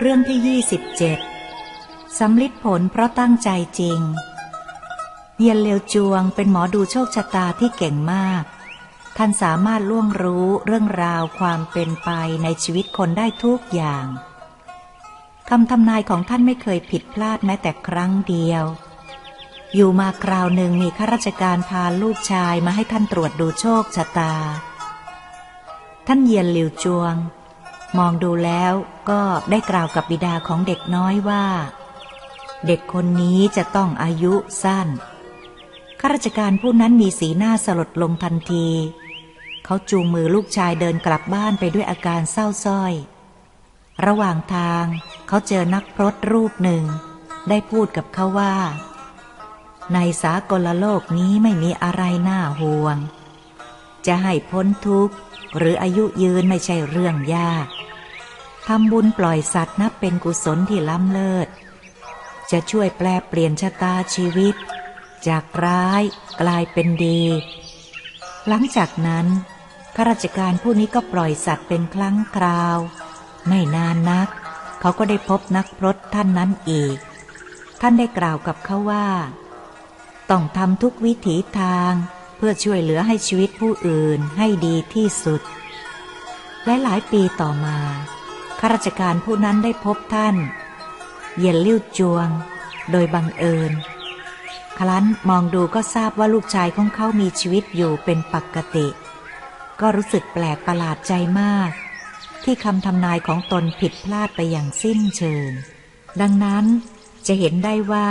เรื่องที่ยี่สิบเจ็ดสำลิดผลเพราะตั้งใจจริง เยียนเลวจวงเป็นหมอดูโชคชะตาที่เก่งมาก ท่านสามารถล่วงรู้เรื่องราวความเป็นไปในชีวิตคนได้ทุกอย่างคำทำนายของท่านไม่เคยผิดพลาดแม้แต่ครั้งเดียว อยู่มาคราวหนึ่งมีข้าราชการพาลูกชายมาให้ท่านตรวจดูโชคชะตา ท่านเยียนหลิวจวง มองดูแล้วก็ได้กล่าวกับบิดาของเด็กน้อยว่า เด็กคนนี้จะต้องอายุสั้นข้าราชการผู้นั้นมีสีหน้าสลดลงทันที เขาจูงมือลูกชายเดินกลับบ้านไปด้วยอาการเศร้าส้อย ระหว่างทางเขาเจอนักพรตรูปหนึ่ง ได้พูดกับเขาว่า ในสากลโลกนี้ไม่มีอะไรน่าห่วง จะให้พ้นทุกข์ หรืออายุยืนไม่ใช่เรื่องยากทำบุญปล่อยสัตว์นับเป็นกุศลที่ล้ำเลิศ จะช่วยแปลเปลี่ยนชะตาชีวิต จากร้ายกลายเป็นดี หลังจากนั้นข้าราชการผู้นี้ก็ปล่อยสัตว์เป็นครั้งคราว ไม่นานนัก เขาก็ได้พบนักพรตท่านนั้นอีก ท่านได้กล่าวกับเขาว่า ต้องทำทุกวิถีทาง เพื่อช่วยเหลือให้ชีวิตผู้อื่นให้ดีที่สุดและหลายปีต่อมาข้าราชการผู้นั้นได้พบท่าน เย็นลิ้วจวง โดยบังเอิญ ครั้นมองดูก็ทราบว่าลูกชายของเขามีชีวิตอยู่เป็นปกติ ก็รู้สึกแปลกประหลาดใจมาก ที่คำทำนายของตนผิดพลาดไปอย่างสิ้นเชิง ดังนั้นจะเห็นได้ว่า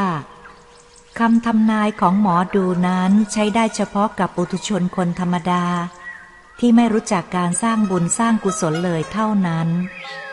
คำทำนายของหมอดูนั้นใช้ได้เฉพาะกับปุถุชนคนธรรมดา ที่ไม่รู้จักการสร้างบุญสร้างกุศลเลยเท่านั้น「